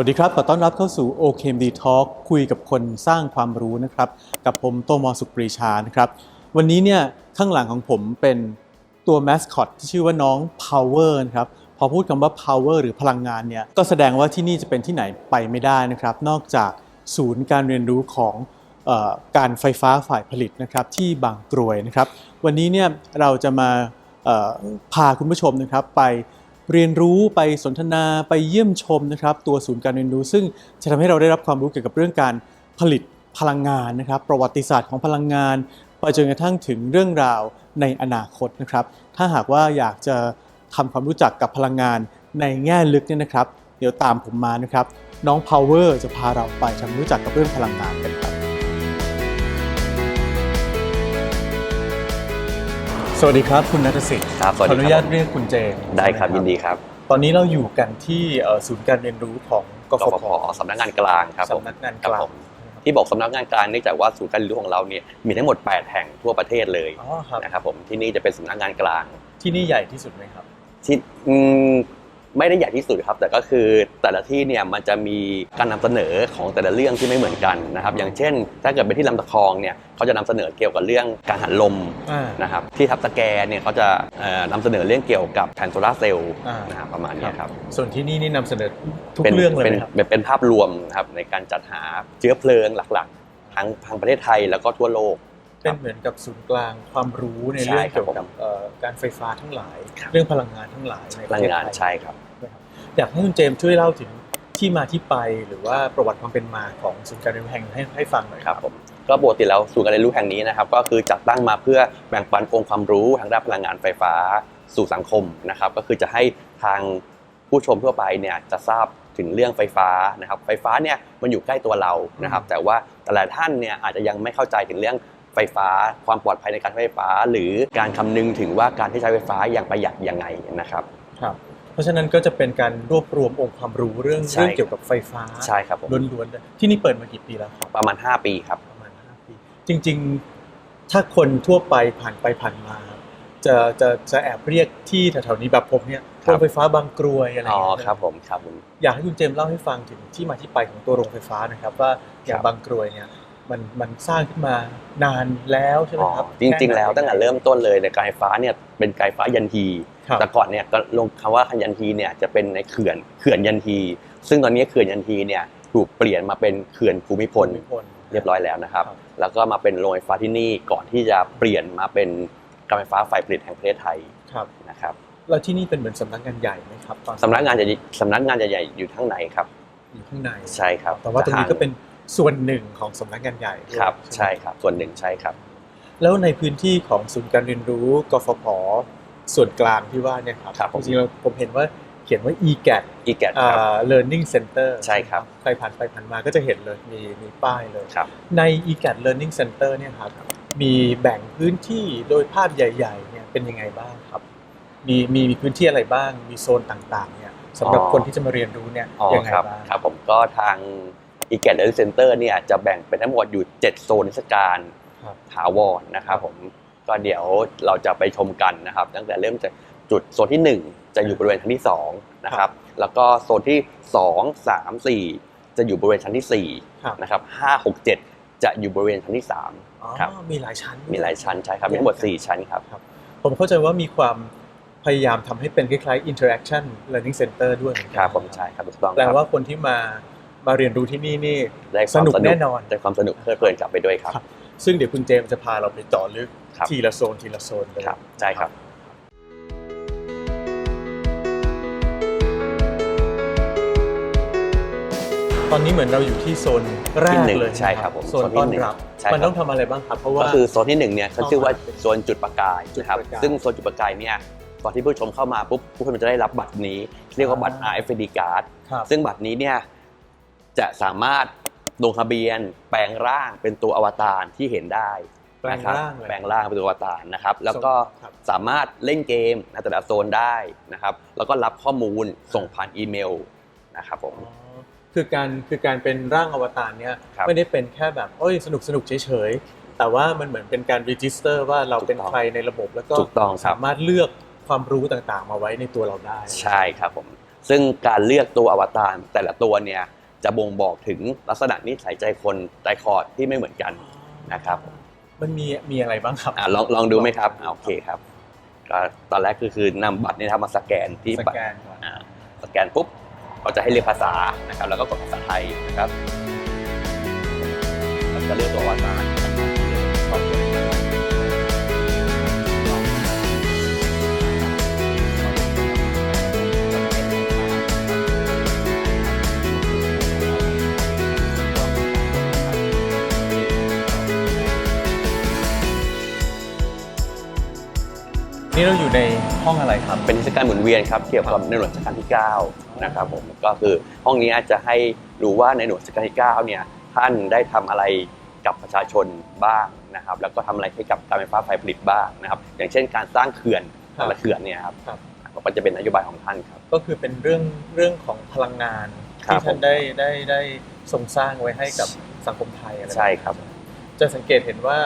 สวัสดีครับ ขอต้อนรับเข้าสู่ OKMD Talk คุยกับคนสร้างความรู้นะครับ กับผมโตมอสุปรีชานะครับ วันนี้เนี่ยข้างหลังของผมเป็นตัวแมสคอตที่ชื่อว่าน้อง Power นะครับ พอพูดคำว่า Power หรือพลังงานเนี่ย ก็แสดงว่าที่นี่จะเป็นที่ไหนไปไม่ได้นะครับ นอกจากศูนย์การเรียนรู้ของออการไฟฟ้าฝ่ายผลิตนะครับที่บางกรวยนะครับ วันนี้เนี่ยเราจะมาพาคุณผู้ชมนะครับไป เรียนรู้ไปสนทนาไปเยี่ยมชมนะครับ ตัวศูนย์การเรียนรู้ ซึ่งจะทำให้เราได้รับความรู้เกี่ยวกับเรื่องการผลิตพลังงานนะครับ ประวัติศาสตร์ของพลังงานไปจนกระทั่งถึงเรื่องราวในอนาคตนะครับ ถ้าหากว่าอยากจะทำความรู้จักกับพลังงานในแง่ลึกเนี่ยนะครับ เดี๋ยวตามผมมานะครับ น้อง Power จะพาเราไปทำความรู้จักกับเรื่องพลังงานกันครับ สวัสดีครับคุณนัทสิทธิ์ครับสวัสขอดีอครับนุญาตเรียกคุณเจนได้ครับใช่หมยินดีครับ ตอนนี้เราอยู่กันที่เอ่อศูนย์การเรียนรู้ของกกฟฟผผสำนักงานกลางครับผมสำนักงานคกรับลางผมที่บอกสำนักงานกลางเนื่องจากว่าศูนย์การเรียนรู้ของเราเนี่ยมีทั้งหมด 8 แห่งทั่วประเทศเลยอ๋อครับนะครับผมที่นี่จะเป็นสำนักงานกลางที่นี่ใหญ่ที่สุดไหมครับ ที่อืม ไม่ได้ใหญ่ที่สุดครับ แต่ก็คือแต่ละที่เนี่ยมันจะมีการนำเสนอของแต่ละเรื่องที่ไม่เหมือนกันนะครับ อย่างเช่น ถ้าเกิดเป็นที่ลำตะคองเนี่ยเขาจะนำเสนอเกี่ยวกับเรื่องการหันลมอ่านะครับ ที่ทับตะแกเนี่ยเขาจะเอ่อนำเสนอเรื่องเกี่ยวกับแผนโซลาร์เซลล์อ่านนะครับประมาณเนี้ยครับ ส่วนที่นี่นี่นำเสนอทุกเป็นเรื่องเลยเป็นไหมครับเป็นเป็นภาพรวมนะครับในการจัดหาเชื้อเพลิงหลักๆ ทั้งทางประเทศไทยแล้วก็ทั่วโลก เป็นเหมือนกับศูนย์กลางความรู้ในใช่เรื่องครับเกี่ยวกับเอ่อการไฟฟ้าทั้งหลายครับเรื่องพลังงานทั้งหลายในพประลังเทศงานไทยใช่ครับนะครับอยากให้คุณเจมส์ช่วยเล่าถึงที่มาที่ไปหรือว่าประวัติความเป็นมาของศูนย์การเรียนรู้แห่งให้ให้ฟังหน่อยครับผมก็ปกติแล้วศูนย์การเรียนรู้แห่งนี้นะครับก็คือจัดตั้งมาเพื่อแบ่งปันองค์ความรู้ทางด้านพลังงานไฟฟ้าสู่สังคมนะครับก็คือจะให้ทางผู้ชมทั่วไปเนี่ยจะทราบถึงเรื่องไฟฟ้านะครับไฟฟ้าเนี่ยมันอยู่ใกล้ตัวเรานะครับแต่ว่าแต่ละท่านเนี่ยอาจจะยังไม่เข้าใจถึงเรื่อง ไฟฟ้า ความปลอดภัยในการใช้ไฟฟ้า หรือการคำนึงถึงว่าการที่ใช้ไฟฟ้าอย่างประหยัดยังไงนะครับ ครับ เพราะฉะนั้นก็จะเป็นการรวบรวมองค์ความรู้เรื่องใช่ เรื่องเกี่ยวกับไฟฟ้าใช่ครับผมล้วนๆเลยที่นี่เปิดมากี่ปีแล้วครับ ประมาณ 5 ปีครับ ประมาณ 5 ปี จริงๆ ถ้าคนทั่วไปผ่านไปผ่านมา จะจะจะแอบเรียกที่แถวๆนี้แบบผมเนี่ยคโรรับงไฟฟ้าบางกรวยอะไรอ๋อเงี้ยครับผมครับผม อยากให้คุณเจมส์เล่าให้ฟังถึงที่มาที่ไปของตัวโรงไฟฟ้านะครับ ว่าอย่าคงรับ บางกรวยเนี่ย มันมันสร้างขึ้นมานานแล้วใช่ไหมอ๋อครับ จริง ๆ แล้วตั้งแต่เริ่มต้นเลยในยการไฟฟ้าเนี่ยเป็นการไฟฟ้ายันทีครับแต่ก่อนเนี่ยก็ลงคำว่ายันทีเนี่ยจะเป็นในเขื่อนเขื่อนยันที ซึ่งตอนนี้เขื่อนยันทีเนี่ยถูกเปลี่ยนมาเป็นเขื่อนภูมิพลภูมิพลเรียบร้อยแล้วนะครับครับ แล้วก็มาเป็นโรงไฟฟ้าที่นี่ก่อนที่จะเปลี่ยนมาเป็นการไฟฟ้าฝ่ายผลิตแห่งประเทศไทยครับนะครับแล้วที่นี่เป็นเหมือนสำนักงานใหญ่ไหมครับตอนสำนักงานจะสำนักงานใหญ่ๆอยู่ข้างในครับอยู่ข้างในใช่ครับ แต่ว่าตรงนี้ก็เป็น ส่วนหนึ่งของสำนักงานใหญ่ด้วยครับไหมใช่ครับส่วนหนึ่งใช่ครับ แล้วในพื้นที่ของศูนย์การเรียนรู้กฟผส่วนกลางที่ว่าเนี่ยครับครับผมจริงๆแล้วผมเห็นว่าเขียนว่า EGAT อีแกอ่ครับา Learning Center ใช่ครับใครผ่านไปผ่านมาก็จะเห็นเลยมีมีป้ายเลยครับใน EGAT Learning Center เนี่ยครับมีแบ่งพื้นที่โดยภาพใหญ่ๆเนี่ยเป็นยังไงบ้างครับมีมีมีพื้นที่อะไรบ้างมีโซนต่างๆเนี่ยสำหรับอ๋อคนที่จะมาเรียนรู้เนี่ยอ๋อยังไงครับบ้างครับผมก็ทาง e g a t Learning Center เนี่ยจะแบ่งเป็นทั้งหมดอยู่ 7 โซนนิทรรศการครับถาวรนะครับผมก็เดี๋ยวเราจะไปชมกันนะครับ ตั้งแต่เริ่มจากจุดโซนที่ 1 จะอยู่บริเวณชั้นที่2นะครับแล้วก็โซนที่ 2 3 4 จะอยู่บริเวณชั้นที่ครับ4นะครับ5 6 7 จะอยู่บริเวณชั้นที่อ๋อครับมีหลายชั้น3มีหลายชั้นใช่ครับมีทั้งหมด 4 ชั้นครับผมเข้าใจว่ามีความพยายามทำให้เป็นคล้ายๆ interaction learning center ด้วยเหมือนกัครับผมใช่ครับถูกต้องแปลครับว่าคนที่มา มาเรียนรู้ที่นี่นี่ได้คสวามนุกแน่นอนได้ความสนุกเพลิดเพลินกลับไปด้วยครับครับซึ่งเดี๋ยวคุณเจมส์จะพาเราไปเจาะลึกครับทีละโซนทีละโซนเลยครับใช่ครับตอนนี้เหมือนเราอยู่ที่โซนแรที่กหนึ่งเลยใช่ครับผมโซนต้อนรับใช่ครับมันต้องทำอะไรบ้างครับเพราะว่าก็คือโซนที่หนึ่งเนี่ยเขาชื่อว่าโซนจุดประกายนะครับจุดประกายซึ่งโซนจุดประกายเนี่ยก่อนที่ผู้ชมเข้ามาปุ๊บผู้ชมจะได้รับบัตรนี้ เรียกว่าบัตรอ่า RFID card ครับซึ่งบัตรนี้เนี่ย จะสามารถลงทะเบียนแปลงร่างเป็นตัวอวตารที่เห็นได้แปลงนะครับร่างเลยแปลงร่างเป็นตัวอวตารนะครับ แล้วก็ครับสามารถเล่นเกมในแต่ละโซนได้นะครับ แล้วก็รับข้อมูลส่งผ่านอีเมลนะครับผมอ๋อคือการคือการเป็นร่างอวตารเนี่ยครับไม่ได้เป็นแค่แบบโอ้ยสนุกสนุกเฉยๆแต่ว่ามันเหมือนเป็นการรีจิสเตอร์ว่าเราเป็นถูกต้องใครในระบบแล้วก็ถูกต้องครับสามารถเลือกความรู้ต่างๆ มาไว้ในตัวเราได้ ใช่ครับผมซึ่งการเลือกตัวอวตารแต่ละตัวเนี่ย จะบ่งบอกถึงลักษณะนิสัยใจคนใจคอที่ไม่เหมือนกันนะครับมันมีมีอะไรบ้างครับอะลองลองดูไหมครับอะโอเคครับก็ตอนแรกคือคือนำบัตรนี่นะครับมาสแกนที่สบัตรแกนก่อนอ่าสแกนปุ๊บเขาจะให้เรียกภาษานะครับแล้วก็กดภาษาไทยนะครับเราจะเลือกตัวอวตารนะค นี่เราอยู่ในห้องอะไรครับ เป็นเทศกาลหมุนเวียนครับเกี่ยวกับในหลวงรัชกาลที่9นะครับผมก็คือห้องนี้อาจจะให้รู้ว่าในหลวงรัชกาลที่9เนี่ยท่านได้ทำอะไรกับประชาชนบ้างนะครับ แล้วก็ทำอะไรให้กับการไฟฟ้าฝ่ายผลิตบ้างนะครับ อย่างเช่นการสร้างเขื่อนแต่ละเขื่อนเนี่ยครับครับก็จะเป็นนโยบายของท่านครับ ก็คือเป็นเรื่องเรื่องของพลังงานครับที่ท่านผมได้ได้ได้ทรงสร้างไว้ให้กับสังคมไทยอะไรใช่ครับ จะสังเกตเห็นว่า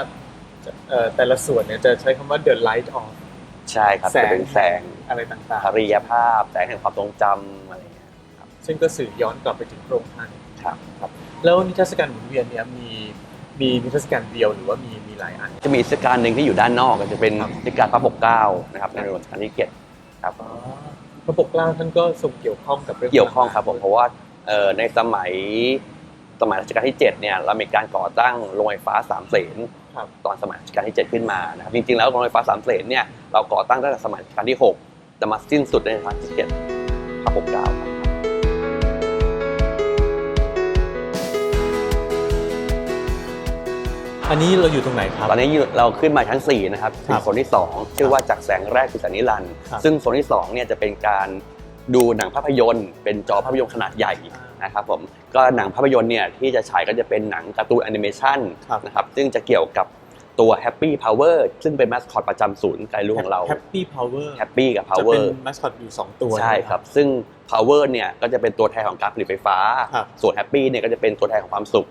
เอ่อแต่ละส่วนเนี่ยจะใช้คำว่า the light of ใช่ครับแสจะงเป็นแสงอะไรต่างภริยภาพ แสงแห่งความทรงจำอะไรอย่างเงี้ยๆ ซึ่งก็สื่อย้อนกลับไปถึงพระองค์ท่าน ครับ แล้วนิทรรศการหมุนเวียนเนี่ยมีมีนิทรรศการเดียวหรือว่ามีมีหลายอัน จะมีเทศกาลหนึ่งที่อยู่ด้านนอกก็จะเป็นครับ เทศกาลพระปกเกล้านะครับในหลวงรัชกาลที่เจ็ดครับอ๋อพระปกเกล้าท่านก็ทรงเกี่ยวข้องกับเรื่องเกี่ยวข้องครับผมเพราะว่าเอ่อในสมัยสมัยรัชกาลที่ 7 เนี่ยเรามีการก่อตั้งโรงไฟฟ้าสามเสนครับ ตอนสมัยรัชกาลที่ 7 ขึ้นมานะครับจริงๆแล้วโรงไฟฟ้าสามเสนเนี่ยเราก่อตั้งตั้งแต่สมัยรัชกาลที่ 6 แต่มาสิ้นสุดในรัชกาลที่7พระปกเกล้าครับอันนี้เราอยู่ตรงไหนครับ ตอนนี้เราขึ้นมาชั้น 4 นะครับคถึรังบโซนที่ 2 ชื่อว่าจากแสงแรกคือแสงนิรันดร์ครับซึ่งโซนที่2เนี่ยจะเป็นการดูหนังภาพยนตร์ เป็นจอภาพยนตร์ขนาดใหญ่ นะครับผมก็หนังภาพยนตร์เนี่ยที่จะฉายก็จะเป็นหนังการ์ตูนแอนิเมชันครับนะครับซึ่งจะเกี่ยวกับตัว Happy Power ซึ่งเป็นมาสคอตประจำศูนย์ไกลรู้ของเราแฮปปี้พาวเวอร์ Happy กับจะเป็น Power มัสคอตอยู่สองตัว ใช่ครับ ซึ่ง Power เนี่ยก็จะเป็นตัวแทนของการผลิตไฟฟ้าครับส่วน Happy เนี่ยก็จะเป็นตัวแทนของความสุข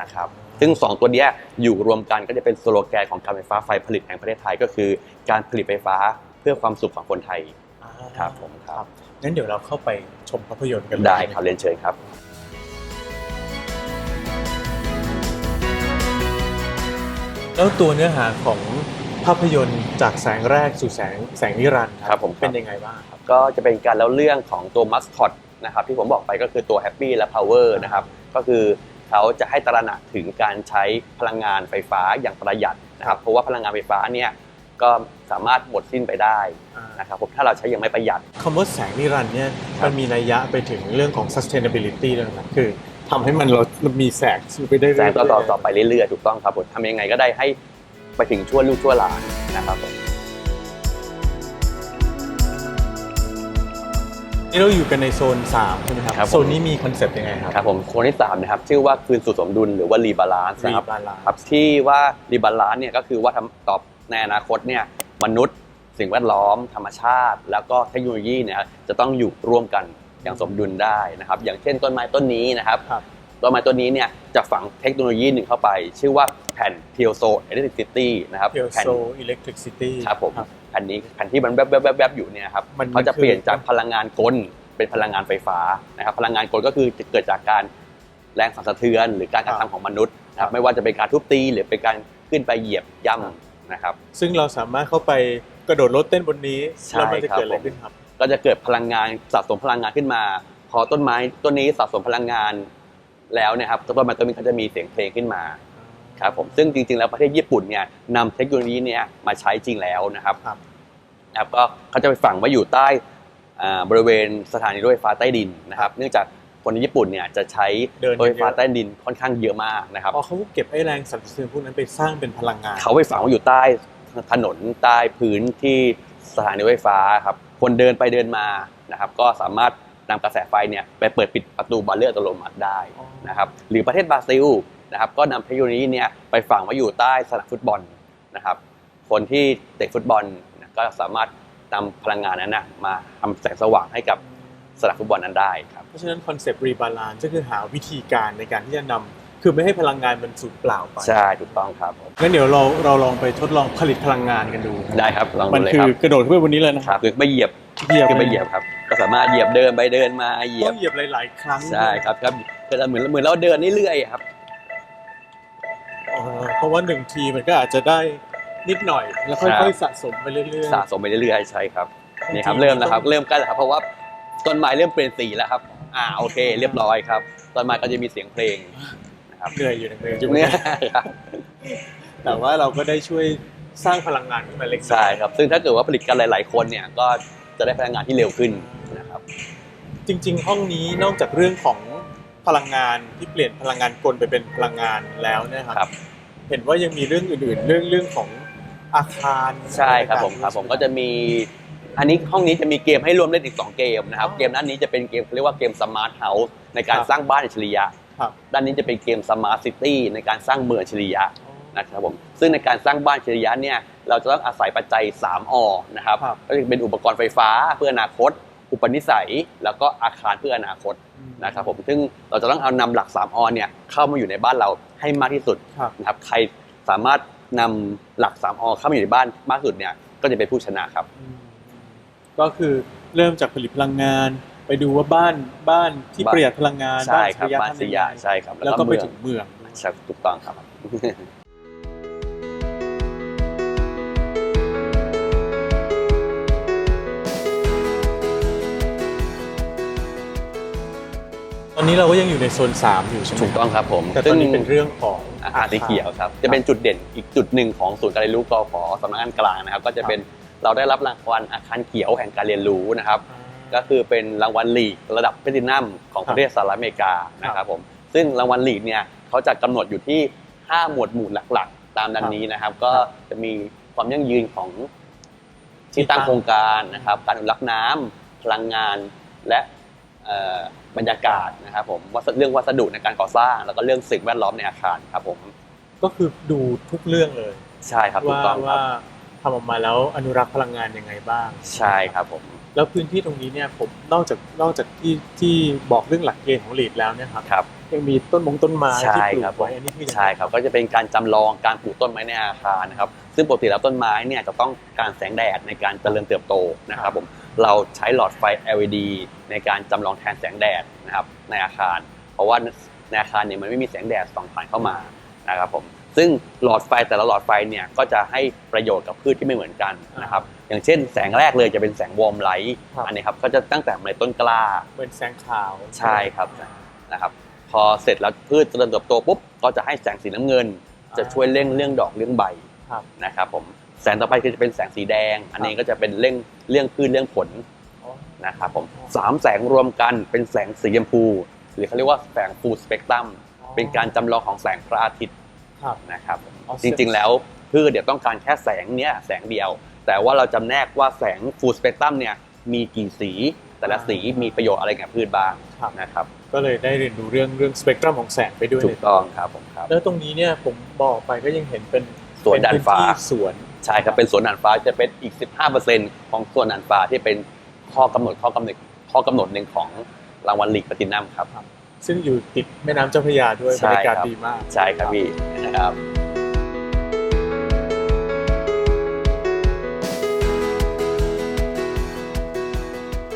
นะครับ ซึ่ง 2 ตัวเนี้ยอยู่รวมกันก็จะเป็นสโลแกนของการไฟฟ้าไฟผลิตแห่งประเทศไทยก็คือ การผลิตไฟฟ้าเพื่อความสุขของคนไทยอ่าครับผมครับ งั้นเดี๋ยวเราเข้าไปชมภาพยนตร์กันเลยได้ครับเรียนเชิญครับแล้วตัวเนื้อหาของภาพยนตร์จากแสงแรกสู่แสงแสงนิรันดร์ครับผมเป็นยังไงบ้างครับก็จะเป็นการเล่าเรื่องของตัวมัสคอตนะครับที่ผมบอกไปก็คือตัว Happy และ Power นะครับก็คือเขาจะให้ตระหนักถึงการใช้พลังงานไฟฟ้าอย่างประหยัดนะครับเพราะว่าพลังงานไฟฟ้าเนี่ยก็ สามารถหมดสิ้นไปได้นะครับผมถ้าเราใช้อย่างไม่ประหยัดคำว่าแสงนิรันดร์เนี่ยครับมันมีนัยยะไปถึงเรื่องของ sustainability ด้วยนะคือทำให้มันเรามีแสงไปได้แสเรื่งอยต่อต่อต่อไปเรื่อยๆถูกต้องครับผมทำยังไงก็ได้ให้ไปถึงชั่วลูกชั่วหลานนะครับผมนี่เราอยู่กันในโซน3ใช่ไหมครับโซนนี้มีคอนเซปต์ยังไงครับครับผมโซนที่สามนะครับชื่อว่าคืนสู่สมดุลหรือว่ารีบาลานซ์นะครับ Rebalance ครับที่ว่ารีบาลานซ์เนี่ยก็คือว่าทำตอบในอนาคตเนี่ย มนุษย์ สิ่งแวดล้อม ธรรมชาติ แล้วก็เทคโนโลยีเนี่ยจะต้องอยู่ร่วมกันอย่างสมดุลได้นะครับ อย่างเช่นต้นไม้ต้นนี้นะครับครับต้นไม้ต้นนี้เนี่ยจะฝังเทคโนโลยีหนึ่งเข้าไป ชื่อว่าแผ่น p e o s o Electricity นะครับเพียวแผ่นโซอิเล็กทริกซิตี้ครับผมแผ่นนี้แผ่นที่มันแวบๆๆๆอยู่เนี่ยนะครับมันเขาจะคือเปลี่ยนจากพลังงานกลเป็นพลังงานไฟฟ้านะครับ พลังงานกลก็คือจะเกิดจากการแรงสั่นสะเทือน หรือการกระทำของมนุษย์นะครับไม่ว่าจะเป็นการทุบตีหรือเป็นการขึ้นไปเหยียบย่ำ นะครับ ซึ่งเราสามารถเข้าไปกระโดดรถเต้นบนนี้ใช่แล้วมันจะครับเกิดอะไรผม ขึ้นครับ ก็จะเกิดพลังงานสะสมพลังงานขึ้นมา พอต้นไม้ต้นนี้สะสมพลังงานแล้วเนะครับต้นไม้ต้นนี้เขาจะมีเสียงเพลงขึ้นมาครับผมซึ่งจริง ๆ แล้วประเทศญี่ปุ่นเนี่ยนำเทคโนโลยีเนี้ยมาใช้จริงแล้วนะครับครับ นะครับก็เขาจะไปฝังไว้อยู่ใต้อ่าบริเวณสถานีรถไฟฟ้าใต้ดินนะครับ เนื่องจาก คนในญี่ปุ่นเนี่ยจะใช้เดินรถไฟฟ้าเยอะใต้ดินค่อนข้างเยอะมากนะครับอ๋อเขาเก็บไอ้แรงสั่นสะเทือนพวกนั้นไปสร้างเป็นพลังงาน เขาไปฝังไว้อยู่ใต้ถนนใต้พื้นที่สถานีรถไฟฟ้าครับคนเดินไปเดินมานะครับก็สามารถนำกระแสไฟเนี่ยไปเปิดปิดประตูบานเลื่อนอัตโนมัติได้อ๋อนะครับหรือประเทศบราซิลนะครับก็นำเทคโนโลยีเนี่ยไปฝังไว้อยู่ใต้สนามฟุตบอลนะครับคนที่เตะฟุตบอลนะก็สามารถนำพลังงานนั้นนะมาทำแสงสว่างให้กับ สนามฟุตบอลนั้นได้ครับ เพราะฉะนั้นคอนเซปต์รีบาลานก็คือหาวิธีการในการที่จะนำคือไม่ให้พลังงานมันสูญเปล่าไปใช่ถูกต้องครับผมงั้นเดี๋ยวเราเราลองไปทดลองผลิตพลังงานกันดูได้ครับลองมัดูนเลยคืคอรับกระโดดขึ้นไปบนนี้เลยนะคครัรับบคือไม่เหยียบเหยียบคือไม่เหยียบครับก็สามารถเหยียบเดินไปเดินมาเหยียต้บองเหยียบหลาย ๆ ครั้งใช่ครับครับก็จะเหมือนเหมือนเราเดินเรื่อยๆครับเออเพราะว่าหนึ่งทีมันก็อาจจะได้นิดหน่อยแล้วครัค่อยบๆสะสมไปเรื่อยๆสะสมไปเรื่อยๆใช่ครับนี่ครับจริงๆเริ่มแล้วครับต้องเริ่มใกล้แล้วครับเพราะว่า ต้นไม้เริ่มเปลี่ยนสีแล้วครับ อ่าโอเค เรียบร้อยครับ ต้นไม้ก็จะมีเสียงเพลงนะครับเหนื่อยอยู่นะเหนื่อยอยู่เนี่ยครับแต่ว่าเราก็ได้ช่วยสร้างพลังงานขึ้นมาเล็กน้อย ใช่ครับ ซึ่งถ้าเกิดว่าผลิตกันหลาย ๆ คนเนี่ยก็จะได้พลังงานที่เร็วขึ้นนะครับ จริงๆ ห้องนี้นอกจากเรื่องของพลังงานที่เปลี่ยนพลังงานกลไปเป็นพลังงานแล้วเนยคครัรับเห็นว่ายังมีเรื่องอื่นๆ เรื่องเรื่องของอาคารใช่ครับผมครับผมก็จะมี อันนี้ห้องนี้จะมีเกมให้ร่วมเล่นอีก 2 เกมนะครับ เกมด้านนี้จะเป็นเกมเขาเรียกว่าเกมสมาร์ทเฮาส์ในการสร้างบ้านอัจฉริยะครับด้านนี้จะเป็นเกมสมาร์ทซิตี้ในการสร้างเมืองอัจฉริยะนะครับผมซึ่งในการสร้างบ้านอัจฉริยะเนี่ยเราจะต้องอาศัยปัจจัย 3อนะครับครับก็จะเป็นอุปกรณ์ไฟฟ้าเพื่ออนาคต อุปนิสัย แล้วก็อาคารเพื่ออนาคตนะครับผมซึ่งเราจะต้องเอานำหลัก 3อเนี่ยเข้ามาอยู่ในบ้านเราให้มากที่สุดครับนะครับใครสามารถนำหลัก 3อเข้ามาอยู่ในบ้านมากที่สุดเนี่ยก็จะเป็นผู้ชนะครับอืม ก็คือเริ่มจากผลิตพลังงาน ไปดูว่าบ้านบ้านที่บ้านประหยัดพลังงานใช่ครับบ้านทำสิยังยะไงใช่ครับแล้วก็ไปเมืองถึงเมืองใช่ถูกต้องครับตอนนี้เราก็ยังอยู่ในโซน 3 อยู่ใช่ไหมถูกต้องครับผมแต่ตอนนี้เป็นเรื่องของอาหารสีเขียวครับ จะเป็นจุดเด่นอีกจุดหนึ่งของศูนย์การเรียนรู้กฟสำนักงานกลางนะครับ ก็จะเป็น เราได้รับรางวัลอาคารเขียวแห่งการเรียนรู้นะครับ ก็คือเป็นรางวัลลีกระดับแพลตินัมของประเทศสหรัฐอเมริกานะครับผมซึ่งรางวัลลีกเนี่ยเขาจะกำหนดอยู่ที่ 5 หมวดหมู่หลักๆ ตามดังนี้นะครับ ก็จะมีความยั่งยืนของที่ตั้งโครงการนะครับ การอนุรักษ์น้ำพลังงานและเอ่อบรรยากาศนะครับผมวัสดุเรื่องวัสดุในการก่อสร้าง แล้วก็เรื่องสิ่งแวดล้อมในอาคารครับผมก็คือดูทุกเรื่องเลย ใช่ครับถูว่ากต้องครัว่าบ ทำออกมาแล้วอนุรักษ์พลังงานยังไงบ้าง ใช่ครับผม แล้วพื้นที่ตรงนี้เนี่ยผมนอกจากนอกจากที่ที่บอกเรื่องหลักเกณฑ์ของลีดแล้วเนี่ยครับครับ ยังมีต้นมงต้นไม้ใช่ที่ปลูครับกไว้อันนี้คือยังไง ใช่ครับ ก็จะเป็นการจำลองการปลูกต้นไม้ในอาคารนะครับ ซึ่งปกติแล้วต้นไม้เนี่ยจะต้องการแสงแดดในการเจริญเติบโตนะครับผม เราใช้หลอดไฟ LED ในการจำลองแทนแสงแดดนะครับในอาคาร เพราะว่าในอาคารเนี่ยมันไม่มีแสงแดดส่องผ่านเข้ามานะครับผม ซึ่งหลอดไฟแต่ละหลอดไฟเนี่ยก็จะให้ประโยชน์กับพืชที่ไม่เหมือนกันนะครับอย่างเช่น แสงแรกเลยจะเป็นแสงวอร์มไลท์อันนี้ครับก็จะตั้งแต่ในต้นกล้าเหมือนแสงขาวใช่ครับนะครับพอเสร็จแล้วพืชเจริญเติบโตปุ๊บก็จะให้แสงสีน้ำเงิน จะช่วยเร่งเรื่องดอกเรื่องใบครับนะครับผมแสงต่อไปคือจะเป็นแสงสีแดง อันนี้ก็จะเป็นเร่งเรื่องพืชเรื่องผลอ๋อนะครับผมสามแสงรวมกันเป็นแสงสีชมพู หรือเขาเรียกว่าแสงฟูลสเปกตรัมเป็นการจำลองของแสงพระอาทิตย์ ครับนะครับผมอ๋อจริงๆ แล้วพืชเดี๋ยวต้องการแค่แสงเนี้ยแสงเดียว แต่ว่าเราจำแนกว่าแสงฟูลสเปกตรัมเนี่ยมีกี่สี แต่ละสีมีประโยชน์อะไรกับพืชบ้างครับนะครับก็เลยได้เรียนรู้เรื่องเรื่องสเปกตรัมของแสงไปด้วยถูเลกยต้องครับผมครับแล้วตรงนี้เนี่ยผมบอกไปก็ยังเห็นเป็นสวนดาดฟ้าเป็พื้ที่สวนใช่ครับเป็นสวนด่านฟ้าจะเป็นอีก 15%ของส่วนด่านฟ้าที่เป็นข้อกำหนดข้อกำหนดข้อกำหนดหนึ่งของรางวัลลีกแพลตินัมครับ ซึ่งอยู่ติดแม่น้ำเจ้าพระยาด้วยใช่บรรยากาศครับ ดีมาก ใช่ครับพี่นะครับ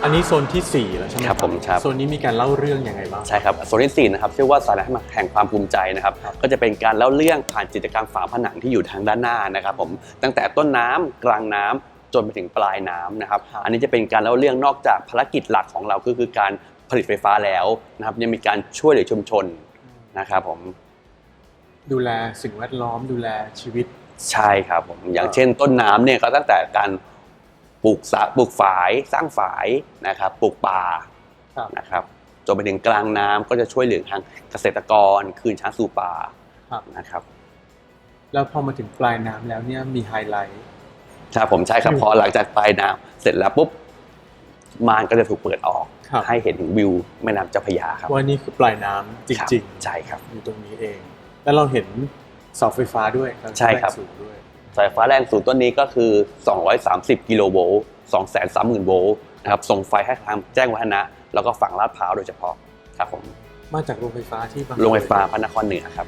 อันนี้โซนที่ 4 แล้วใช่ไหมครับผมครับ โซนนี้มีการเล่าเรื่องยังไงบ้าง ใช่ครับโซนที่สี่นะครับชื่อว่าสาระแห่งความภูมิใจนะครับครับก็จะเป็นการเล่าเรื่องผ่านจิตรกรรมฝาผนังที่อยู่ทางด้านหน้านะครับผมตั้งแต่ต้นน้ำกลางน้ำจนไปถึงปลายน้ำนะครับอันนี้จะเป็นการเล่าเรื่องนอกจากภารกิจหลักของเราก็คือการ ผลิตไฟฟ้าแล้วนะครับยังมีการช่วยเหลือชุมชนนะครับผมดูแลสิ่งแวดล้อมดูแลชีวิต ใช่ครับผมอย่างเช่นต้นน้ำเนี่ยก็ตั้งแต่การปลูกสะปลูกฝายสร้างฝายนะครับปลูกป่าครับ นะครับจนไปถึงกลางน้ำก็จะช่วยเหลือทางเกษตรกรคืนช้างสู่ป่าครับ นะครับ แล้วพอมาถึงปลายน้ำแล้วเนี่ยมีไฮไลท์ ใช่ผมใช่ครับอืมพอหลังจากปลายน้ำเสร็จแล้วปุ๊บมานก็จะถูกเปิดออกครับ ให้เห็นถึงวิวแม่น้ำเจ้าพระยาครับว่านี่คือปลายน้ำจครับริงใช่ครับๆอยู่ตรงนี้เอง แล้วเราเห็นเสาไฟฟ้าด้วยเาใช่ครับแงสูงด้วยสายฟ้าแรงสูงต้นนี้ก็คือ 230 กิโลโวลต์ 230,000 โวลต์นะครับส่งไฟให้ทางแจ้งวัฒนะ แล้วก็ฝั่งลาดพร้าวโดยเฉพาะครับผม มาจากโรงไฟฟ้าที่บางโรงไฟฟ้าพระนครเหนือครับ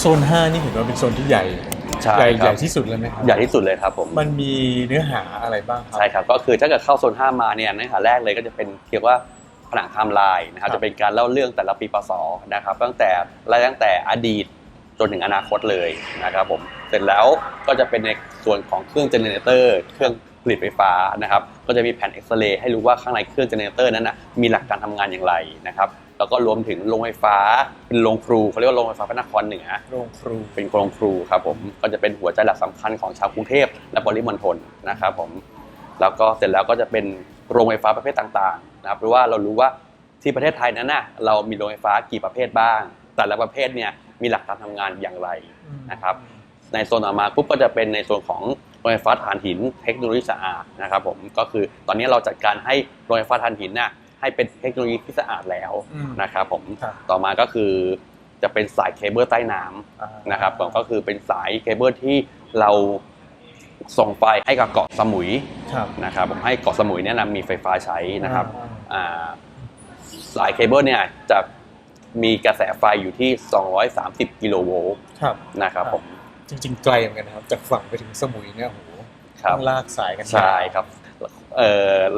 โซน 5 นี่เห็นว่าเป็นโซนที่ใหญ่ใช่ใหญ่ครับ ใหญ่ที่สุดเลยไหมครับใหญ่ที่สุดเลยครับผม มันมีเนื้อหาอะไรบ้างครั ใช่ครับ ก็คือถ้าเกิดเข้าโซน 5 มาเนี่ยเนื้อหาแรกเลยก็จะเป็นเรียกว่าผนังไทม์ไลน์นะครับ ครับจะเป็นการเล่าเรื่องแต่ละปีพศนะครับ ตั้งแต่ไล่ตั้งแต่อดีตจนถึงอนาคตเลยนะครับผม เสร็จแล้วก็จะเป็นในส่วนของเครื่องเจเนเรเตอร์ เครื่องผลิตไฟฟ้านะครับ ก็จะมีแผ่นเอ็กซเรย์ให้รู้ว่าข้างในเครื่องเจเนเรเตอร์นั้นนะมีหลักการทำงานอย่างไรนะครับ แล้วก็รวมถึงโรงไฟฟ้าเป็นโรงครูเขาเรียกว่าโรงไฟฟ้าพระนครเหนือโรงครูเป็นโครงครูครับผมก็จะเป็นหัวใจหลักสำคัญของชาวกรุงเทพและปริมณฑลนะครับผมแล้วก็เสร็จแล้วก็จะเป็นโรงไฟฟ้าประเภทต่างๆนะครับหรือว่าเรารู้ว่าที่ประเทศไทยนั้นน่ะเรามีโรงไฟฟ้ากี่ประเภทบ้าง แต่ละประเภทเนี่ยมีหลักการทำงานอย่างไรนะครับในโซนต่อมาปุ๊บก็จะเป็นในส่วนของโรงไฟฟ้าถ่านหินเทคโนโลยีสะอาดนะครับผมก็คือตอนนี้เราจัดการให้โรงไฟฟ้าถ่านหินน่ะ ให้เป็นเทคโนโลยีที่สะอาดแล้วอืมนะครับผมครับต่อมาก็คือจะเป็นสายเคเบิลใต้น้ำอ่านะครับผมก็คือเป็นสายเคเบิลที่เราส่งไฟให้กับเกาะสมุยครับนะครับผมให้เกาะสมุยเนี่ยนะมีไฟฟ้าใช้นะครับอ่าอ่าสายเคเบิลเนี่ยจะมีกระแสไฟอยู่ที่ 230 กิโลโวลต์ครับนะครับผมจริงๆไกลเหมือนกันนะครับ จากฝั่งไปถึงสมุยเนี่ยโหครับต้องลากสายกันใช่ครับเอ่อ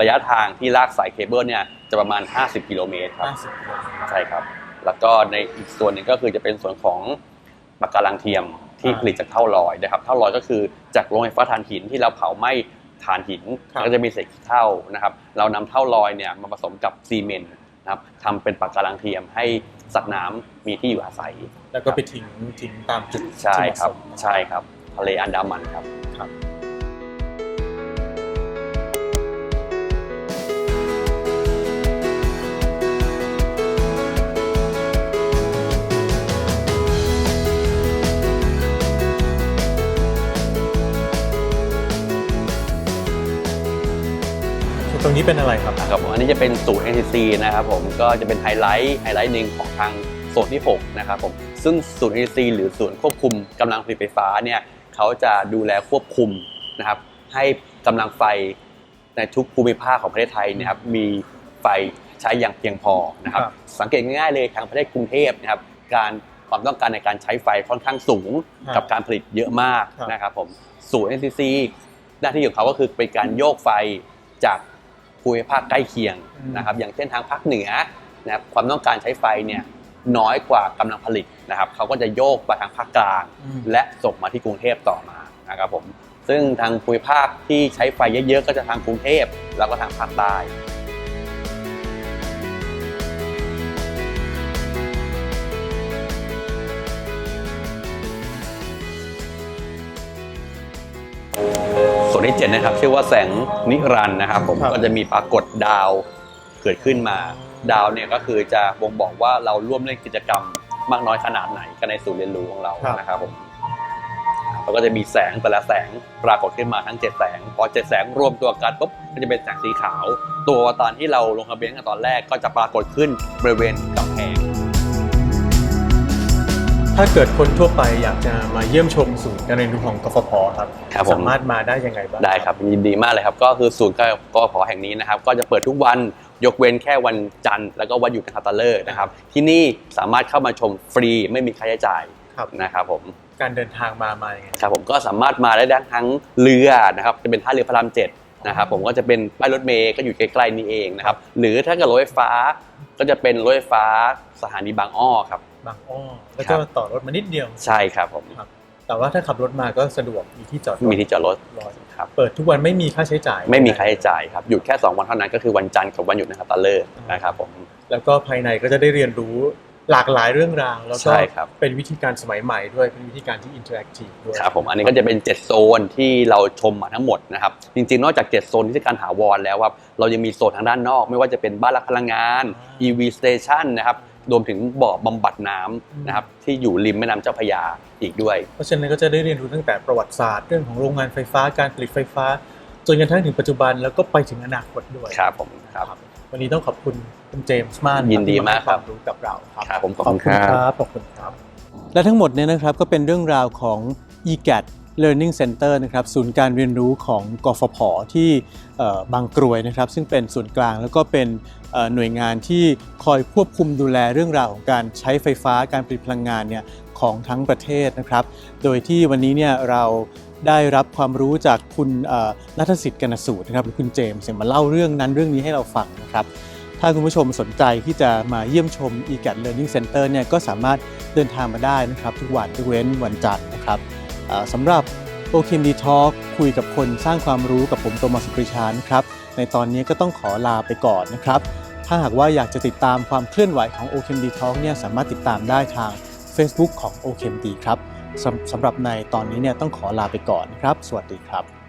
ระยะทางที่ลากสายเคเบิลเนี่ยจะประมาณ 50 กิโลเมตรครับห้าสิบกิโลเมตรใช่ครับ แล้วก็ในอีกส่วนหนึ่งก็คือจะเป็นส่วนของปะการังเทียมที่อ่าผลิตจากเท่าลอยนะครับเท่าลอยก็คือจากโรงไฟฟ้าถ่านหินที่เราเผาไหม้ถ่านหินครับแล้วก็จะมีเศษขี้เท่านะครับ เรานำเท่าลอยเนี่ยมาผสมกับซีเมนต์นะครับทำเป็นปะการังเทียมให้สัตว์น้ำมีที่อยู่อาศัย แล้วก็ไปทิ้งทิ้งตามจุดใช่ที่เหมาะครับสมใช่ครับทะเลอันดามันครับครับ ตรงนี้เป็นอะไรครับ ครับผมอันนี้จะเป็นศูนย์ NTC นะครับผมก็จะเป็นไฮไลท์ไฮไลท์หนึ่งของทางโซนที่6นะครับผมซึ่งศูนย์ NTC หรือศูนย์ควบคุมกำลังผลิตไฟฟ้าเนี่ยเขาจะดูแลควบคุมนะครับให้กำลังไฟในทุกภูมิภาคของประเทศไทยเนะครับมีไฟใช้อย่างเพียงพอนะครับครับสังเกตง่ายๆเลยทางประเทศกรุงเทพนะครับการความต้องการในการใช้ไฟค่อนข้างสูงครับกับการผลิตเยอะมากครับนะครับผมศูนย์ NTC หน้าที่ของเขาก็คือเป็นการโยกไฟจาก ภูมิภาคใกล้เคียงอืมนะครับอย่างเช่นทางภาคเหนือนะครับความต้องการใช้ไฟเนี่ยน้อยกว่ากำลังผลิตนะครับเขาก็จะโยกไปทางภาคกลางอืมและส่งมาที่กรุงเทพต่อมานะครับผมซึ่งทางภูมิภาคที่ใช้ไฟเยอะๆก็จะทางกรุงเทพแล้วก็ทางภาคใต้ ส่วนที่เจ็ดนะครับชื่อว่าแสงนิรันดร์นะครับผมครับก็จะมีปรากฏดาวเกิดขึ้นมาดาวเนี่ยก็คือจะบ่งบอกว่าเราร่วมเล่นกิจกรรมมากน้อยขนาดไหนกันในศูนย์เรียนรู้ของเราครับนะครับผมแล้วก็จะมีแสงแต่ละแสงปรากฏขึ้นมาทั้งเจ็ดแสง พอเจ็ดแสงรวมตัวกันปุ๊บก็จะเป็นแสงสีขาว ตัวตอนที่เราลงทะเบียนกันตอนแรกก็จะปรากฏขึ้นบริเวณกำแพง ถ้าเกิดคนทั่วไปอยากจะมาเยี่ยมชมศูนย์การเรียนรู้ของกฟผครับครับผม สามารถมาได้ยังไงบ้างได้ครับยินดีมากเลยครับ ก็คือศูนย์กพแห่งนี้นะครับ ก็จะเปิดทุกวันยกเว้นแค่วันจันทร์แล้วก็วันหยุดนะครับตะเลิกนะครับ ที่นี่สามารถเข้ามาชมฟรีไม่มีค่าใช้จ่ายครับ นะครับผม การเดินทางมามายังไง ครับผมก็สามารถมาได้ทั้งเรือนะครับจะเป็นท่าเรือพระรามเจ็ดนะครับผมก็จะเป็นป้ายรถเมย์ก็อยู่ใกล้ๆนี่เองนะครับหรือถ้าเกิดรถไฟฟ้าก็จะเป็นรถไฟฟ้าสถานีบางอ้อครับ บางอ้อแล้วครัก็บต่อรถมานิดเดียว ใช่ครับผมครับแต่ว่าถ้าขับรถมาก็สะดวกมีที่จอดรถมีที่จอดรถรอครับเปิดทุกวันไม่มีค่าใช้จ่าย ไม่มีค่าใช้จ่ายครับหยุดแค่สองวันเท่านั้นก็คือวันจันทร์กับวันหยุดนะครับตะเลิกนะครับผมแล้วก็ภายในก็จะได้เรียนรู้หลากหลายเรื่องราวแล้วก็ใช่ครับเป็นวิธีการสมัยใหม่ด้วยเป็นวิธีการที่อินเทอร์แอคทีฟด้วยครับผมอันนี้ก็จะเป็น 7 โซนที่เราชมมาทั้งหมดนะครับจริงๆ นอกจาก 7 โซนที่เป็นการหาวรแล้วครับเรายังมีโซนทางด้านนอก ไม่ว่าจะเป็นบ้านรับพลังงาน EV station นะครับ รวมถึงบ่อบำบัดน้ำนะครับที่อยู่ริมแม่น้ำเจ้าพระยาอีกด้วย เพราะฉะนั้นก็จะได้เรียนรู้ตั้งแต่ประวัติศาสตร์เรื่องของโรงงานไฟฟ้าการผลิตไฟฟ้าจนกระทั่งถึงปัจจุบันแล้วก็ไปถึงอนาคตด้วยครับผมครับ วันนี้ต้องขอบคุณคุณเจมส์มากยินดีมากครับที่ให้ความรู้กับเราครับครับผมขอบคุณครับบขอบคุณครับ และทั้งหมดเนี่ยนะครับก็เป็นเรื่องราวของ EGAT Learning Center นะครับศูนย์การเรียนรู้ของกฟผที่เอ่อ บางกรวยนะครับ ซึ่งเป็นศูนย์กลางแล้วก็เป็นหน่วยงานที่คอยควบคุมดูแลเรื่องราวของการใช้ไฟฟ้าการผลิตพลังงานเนี่ยของทั้งประเทศนะครับ โดยที่วันนี้เนี่ยเราได้รับความรู้จากคุณนัทสิทธิ์กนสูตรนะครับหรือคุณเจมส์มาเล่าเรื่องนั้นเรื่องนี้ให้เราฟังนะครับ ถ้าคุณผู้ชมสนใจที่จะมาเยี่ยมชม eGAT Learning Center เนี่ยก็สามารถเดินทางมาได้นะครับ ทุกวันยกเว้นวันจันทร์นะครับสำหรับ o k m d Talk คุยกับคนสร้างความรู้กับผมโตมัสสุปริชานครับ ในตอนนี้ก็ต้องขอลาไปก่อนนะครับ ถ้าหากว่าอยากจะติดตามความเคลื่อนไหวของ o k m d Talk เนี่ยสามารถติดตามได้ทาง Facebook ของ o k m d ครับสำสำหรับในตอนนี้เนี่ยต้องขอลาไปก่อนครับ สวัสดีครับ